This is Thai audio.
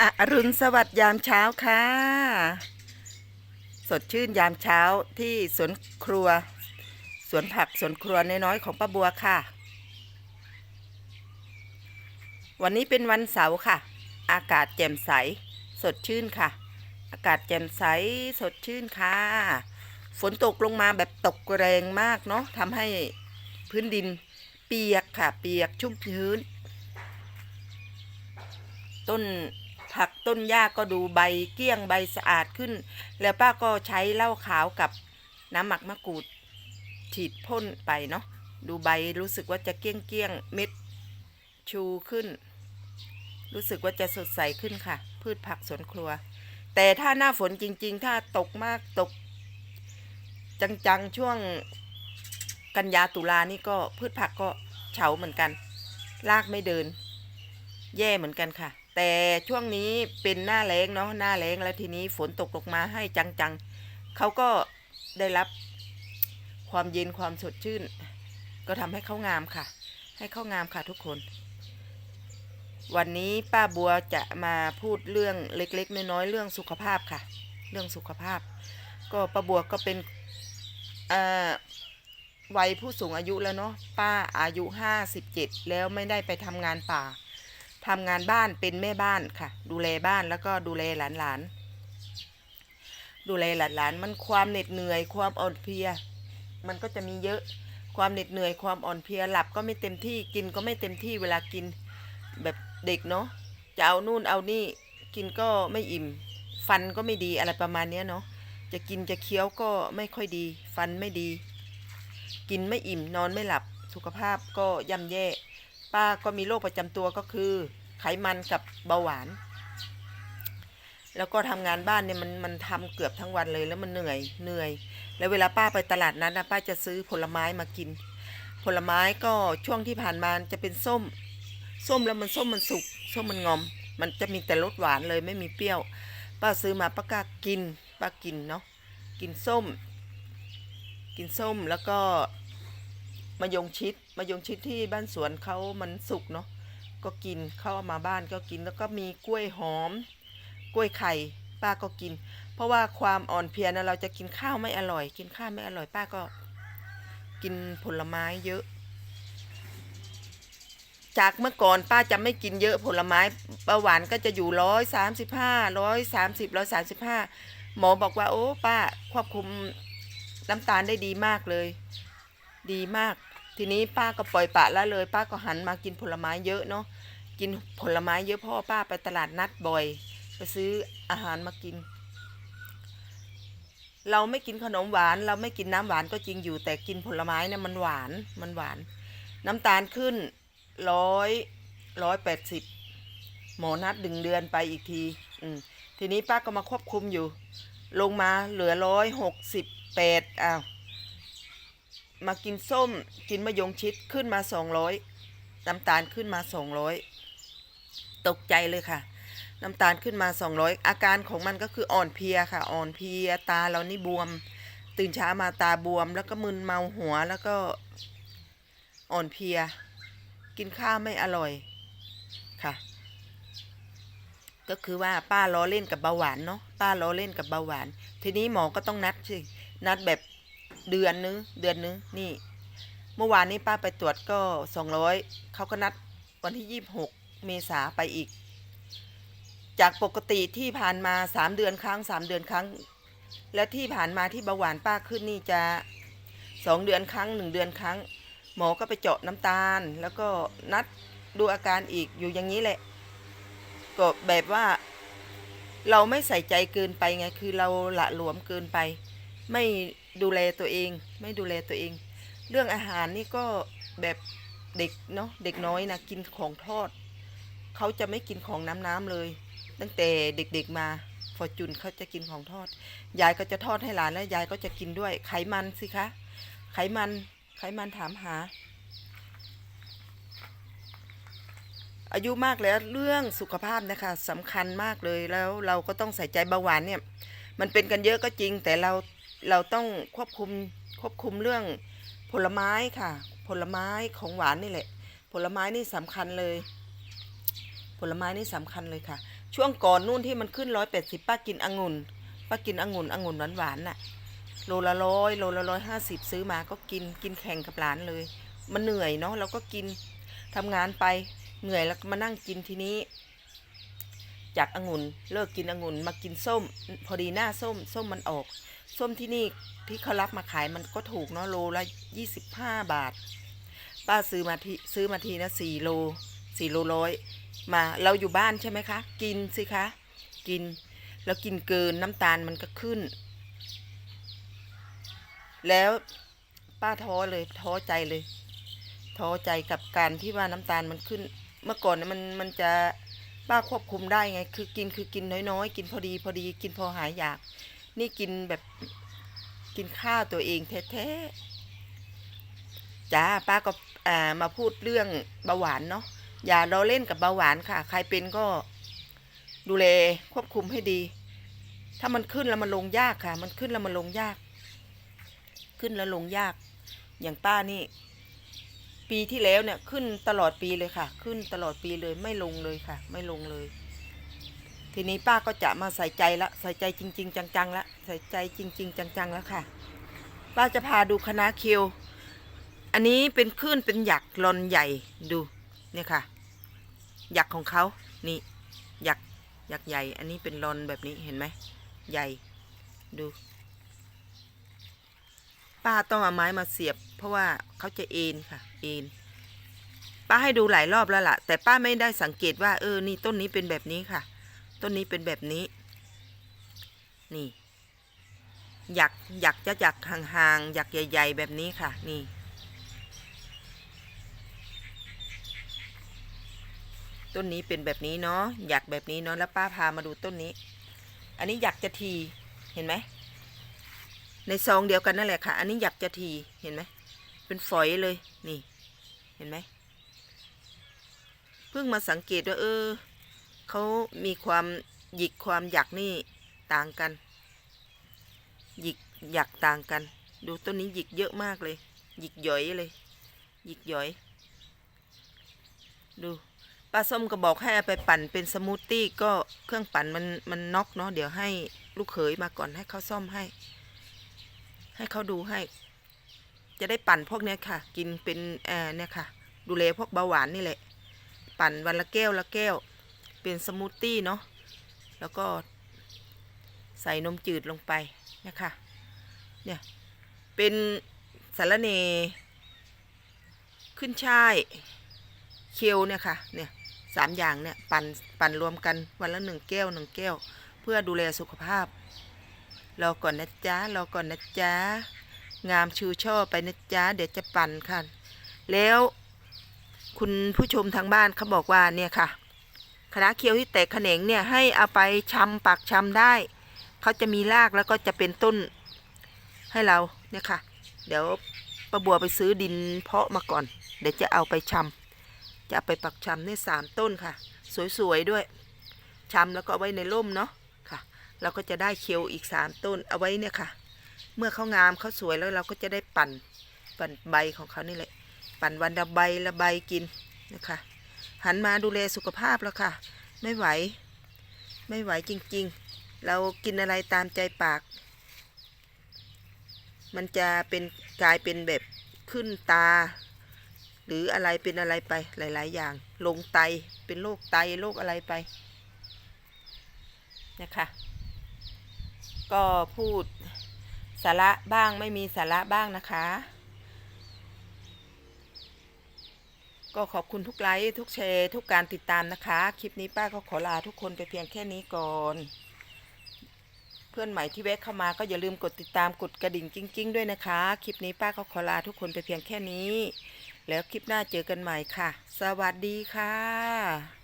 อรุณสวัสดิ์ยามเช้าค่ะ สดชื่นยามเช้าที่สวนครัว สวนผักสวนครัวน้อยๆของป้าบัวค่ะ วันนี้เป็นวันเสาร์ค่ะ อากาศแจ่มใส สดชื่นค่ะ อากาศแจ่มใสสดชื่นค่ะ ฝนตกลงมาแบบตกแรงมากเนาะทำให้พื้นดินเปียกค่ะ เปียกชุ่มชื้น ต้น ผักต้นหญ้าก็ดูใบเกี้ยงใบสะอาดขึ้น แล้วป้าก็ใช้เหล้าขาวกับน้ำหมักมะกรูด ฉีดพ่นไปเนาะดูใบรู้สึกว่าจะเกี้ยงเกี้ยงเม็ดชูขึ้น รู้สึกว่าจะสดใสขึ้นค่ะ พืชผักสวนครัว แต่ถ้าหน้าฝนจริง ๆ ถ้าตกมากตก จังๆช่วงกันยาตุลานี่ก็พืชผักก็เฉาเหมือนกันรากไม่เดิน แย่เหมือนกันค่ะ แต่ช่วงนี้เป็นหน้าแล้งเนาะหน้าแล้งแล้วทีนี้ฝนตกลงมาให้จังๆเขาก็ได้รับความเย็นความสดชื่น ก็ทำให้เขางามค่ะ ให้เขางามค่ะทุกคน วันนี้ป้าบัวจะมาพูดเรื่องเล็กๆน้อยๆเรื่องสุขภาพค่ะ เรื่องสุขภาพ ก็ป้าบัวก็เป็นวัยผู้สูงอายุแล้วเนาะป้าอายุห้าสิบเจ็ดแล้วไม่ได้ไปทำงานป่า ทำงานบ้านเป็นแม่บ้านค่ะ ดูแลบ้านแล้วก็ดูแลหลานๆ ดูแลหลานๆ มันความเหน็ดเหนื่อยความอ่อนเพลีย มันก็จะมีเยอะความเหน็ดเหนื่อยความอ่อนเพลียหลับก็ไม่เต็มที่กินก็ไม่เต็มที่เวลากินแบบเด็กเนาะจะเอานู่นเอานี่กินก็ไม่อิ่ม ฟันก็ไม่ดีอะไรประมาณเนี้ยเนาะจะกินจะเคี้ยวก็ไม่ค่อยดี ฟันไม่ดี กินไม่อิ่มนอนไม่หลับสุขภาพก็ย่ำแย่ ป้าก็มีโรคประจำตัวก็คือ ไขมันกับเบาหวาน แล้วก็ทำงานบ้านเนี่ยมันมันทำเกือบทั้งวันเลยแล้วมันเหนื่อยเหนื่อย แล้วเวลาป้าไปตลาดนั้นนะป้าจะซื้อผลไม้มากิน ผลไม้ก็ช่วงที่ผ่านมาจะเป็นส้ม ส้มแล้วมันส้มมันสุกส้มมันงอม มันจะมีแต่รสหวานเลยไม่มีเปรี้ยว ป้าซื้อมาป้าก็กินป้ากินเนาะกินส้ม กินส้มแล้วก็ มะยงชิดมะยงชิดที่บ้านสวนเขามันสุกเนาะก็กินเข้ามาบ้านก็กินแล้วก็มีกล้วยหอม กล้วยไข่ป้าก็กิน เพราะว่าความอ่อนเพลียนะเราจะกินข้าวไม่อร่อย กินข้าวไม่อร่อยป้าก็ กินผลไม้เยอะ จากเมื่อก่อนป้าจะไม่กินเยอะผลไม้เบาหวานก็จะอยู่ร้อยสามสิบห้าร้อยสามสิบร้อยสามสิบห้าหมอบอกว่าโอ้ป้าควบคุมน้ำตาลได้ดีมากเลย ดีมาก ทีนี้ป้าก็ปล่อยปะละเลย ป้าก็หันมากินผลไม้เยอะเนาะกินผลไม้เยอะพ่อป้าไปตลาดนัดบ่อยไปซื้ออาหารมากิน เราไม่กินขนมหวาน เราไม่กินน้ำหวานก็จริงอยู่ แต่กินผลไม้เนี่ยมันหวานมันหวาน น้ำตาลขึ้นร้อยร้อยแปดสิบหมอนัดดึงเดือนไปอีกที อืมทีนี้ป้าก็มาควบคุมอยู่ ลงมาเหลือร้อยหกสิบแปดอ้าว มากินส้มกินมะยงชิดขึ้นมาสองร้อยน้ำตาลขึ้นมาสองร้อยตกใจเลยค่ะ น้ำตาลขึ้นมาสองร้อยอาการของมันก็คืออ่อนเพลียค่ะ อ่อนเพลียตาเรานี่บวม ตื่นเช้ามาตาบวม แล้วก็มึนเมาหัวแล้วก็อ่อนเพลีย กินข้าวไม่อร่อยค่ะ ก็คือว่าป้าล้อเล่นกับเบาหวานเนาะป้าล้อเล่นกับเบาหวาน ทีนี้หมอก็ต้องนัดสินัดแบบ เดือนนึงเดือนนึงนี่ เมื่อวานนี้ป้าไปตรวจก็สองร้อยเขาก็นัดวันที่ยี่บหกเมษาไปอีก จากปกติที่ผ่านมาสามเดือนครั้งสามเดือนครั้ง และที่ผ่านมาที่เบาหวานป้าขึ้นนี่จะสองเดือนครั้งหนึ่งเดือนครั้ง หมอก็ไปเจาะน้ำตาล แล้วก็นัดดูอาการอีกอยู่อย่างนี้แหละ ก็แบบว่า เราไม่ใส่ใจเกินไปไงคือเราละหลวมเกินไป ไม่ ดูแลตัวเอง ไม่ดูแลตัวเอง เรื่องอาหารนี่ก็แบบเด็กเนาะเด็กน้อยนะกินของทอด เขาจะไม่กินของน้ำน้ำเลย ตั้งแต่เด็กๆมาฟอร์จูนเขาจะกินของทอด ยายก็จะทอดให้หลานแล้วยายก็จะกินด้วย ไขมันสิคะ ไขมัน ไขมันถามหา อายุมากแล้วเรื่องสุขภาพนะคะสำคัญมากเลยแล้วเราก็ต้องใส่ใจเบาหวานเนี่ย มันเป็นกันเยอะก็จริงแต่เรา เราต้องควบคุมควบคุมเรื่องผลไม้ค่ะ ผลไม้ของหวานนี่แหละ ผลไม้นี่สำคัญเลย ผลไม้นี่สำคัญเลยค่ะ ช่วงก่อนนู่นที่มันขึ้นร้อยแปดสิบป้ากินองุ่นป้ากินองุ่นองุ่นหวานๆน่ะโลละร้อยโลละร้อยห้าสิบซื้อมาก็กินกินแข่งกับหลานเลย มันเหนื่อยเนาะเราก็กินทำงานไปเหนื่อยแล้วมานั่งกินทีนี้ จากองุ่นเลิกกินองุ่นมากินส้ม พอดีหน้าส้ม ส้มมันออก ส้มที่นี่ที่เขารับมาขายมันก็ถูกเนาะโลละยี่สิบห้าบาท ป้าซื้อมาทีซื้อมาทีนะสี่โลสี่โลร้อยมาเราอยู่บ้านใช่ไหมคะ กินสิคะ กิน แล้วกินเกินน้ำตาลมันก็ขึ้น แล้วป้าท้อเลยท้อใจเลย ท้อใจกับการที่ว่าน้ำตาลมันขึ้น เมื่อก่อนเนี่ยมันมันจะป้าควบคุมได้ไง คือกินคือกินน้อยๆ กินพอดีพอดีกินพอหายอยาก นี่กินแบบกินข้าวตัวเองแท้ๆจ้าป้าก็มาพูดเรื่องเบาหวานเนาะอย่าเราเล่นกับเบาหวานค่ะ ใครเป็นก็ดูแลควบคุมให้ดี ถ้ามันขึ้นแล้วมันลงยากค่ะ มันขึ้นแล้วมันลงยาก ขึ้นแล้วลงยาก อย่างป้านี่ ปีที่แล้วเนี่ยขึ้นตลอดปีเลยค่ะ ขึ้นตลอดปีเลยไม่ลงเลยค่ะ ไม่ลงเลย ทีนี้ป้าก็จะมาใส่ใจละใส่ใจจริง ๆ จังๆละใส่ใจจริง ๆ จัง ๆ แล้วค่ะ ป้าจะพาดูคณะคิว อันนี้เป็นคลื่นเป็นหยักลอนใหญ่ดูเนี่ยค่ะ หยักของเขานี่หยักหยักใหญ่ อันนี้เป็นลอนแบบนี้เห็นไหมใหญ่ดู ป้าต้องเอาไม้มาเสียบ เพราะว่าเขาจะเอ็นค่ะเอ็นป้าให้ดูหลายรอบแล้วล่ะ แต่ป้าไม่ได้สังเกตว่าเออนี่ต้นนี้เป็นแบบนี้ค่ะ ต้นนี้เป็นแบบนี้ นี่อยากอยากจะอยากห่างๆอยากใหญ่ ๆ แบบนี้ค่ะ นี่ ต้นนี้เป็นแบบนี้เนาะอยากแบบนี้เนาะแล้วป้าพามาดูต้นนี้ อันนี้อยากจะทีเห็นไหมในซองเดียวกันนั่นแหละค่ะ อันนี้หยักจะทีเห็นไหมเป็นฝอยเลยนี่ เห็นไหมเพิ่งมาสังเกตว่าเออ เขามีความหยิกความหยักนี่ต่างกัน หยิกหยักต่างกัน ดูต้นนี้หยิกเยอะมากเลย หยิกหย่อยเลย หยิกหย่อย ดูป้าส้มก็บอกให้เอาไปปั่นเป็นสมูทตี้ก็เครื่องปั่นมันมันน็อกเนาะเดี๋ยวให้ลูกเขยมาก่อนให้เขาซ่อมให้ ให้เขาดูให้ จะได้ปั่นพวกเนี้ยค่ะ กินเป็นเออเนี่ยค่ะ ดูแลพวกเบาหวานนี่แหละ ปั่นวันละแก้วละแก้ว เป็นสมูทตี้เนาะแล้วก็ใส่นมจืดลงไปเนี่ยค่ะเนี่ยเป็นสารเนขึ้นช่ายเคียวเนี่ยค่ะเนี่ยสามอย่างเนี่ยปั่นปั่นรวมกันวันละหนึ่งแก้วหนึ่งแก้ว เพื่อดูแลสุขภาพรอก่อนนะจ๊ะรอก่อนนะจ๊ะงามชูช่อไปนะจ๊ะเดี๋ยวจะปั่นค่ะ แล้วคุณผู้ชมทางบ้านเขาบอกว่าเนี่ยค่ะ คณะเคียวที่แตกแขนงเนี่ยให้เอาไปชำปักชำได้ เขาจะมีรากแล้วก็จะเป็นต้นให้เราเนี่ยค่ะ เดี๋ยวประบัวไปซื้อดินเพาะมาก่อน เดี๋ยวจะเอาไปชำจะไปปักชำเนี่ยสามต้นค่ะ สวยๆด้วยชำแล้วก็ไว้ในร่มเนาะค่ะ เราก็จะได้เคียวอีกสามต้นเอาไว้เนี่ยค่ะ เมื่อเขางามเขาสวยแล้วเราก็จะได้ปั่นปั่นใบของเขานี่แหละ ปั่นวันละใบละใบกินนะคะ หันมาดูแลสุขภาพแล้วค่ะ ไม่ไหว ไม่ไหวจริงๆ เรากินอะไรตามใจปาก มันจะเป็นกลายเป็นแบบขึ้นตา หรืออะไรเป็นอะไรไปหลาย ๆ อย่าง ลงไตเป็นโรคไตโรคอะไรไปนะคะ ก็พูดสาระบ้างไม่มีสาระบ้างนะคะ ก็ขอบคุณทุกไลค์ทุกแชร์ทุกการติดตามนะคะ คลิปนี้ป้าก็ขอลาทุกคนไปเพียงแค่นี้ก่อน เพื่อนใหม่ที่แวะเข้ามาก็อย่าลืมกดติดตามกดกระดิ่งกิ้งๆ ด้วยนะคะ คลิปนี้ป้าก็ขอลาทุกคนไปเพียงแค่นี้ แล้วคลิปหน้าเจอกันใหม่ค่ะ สวัสดีค่ะ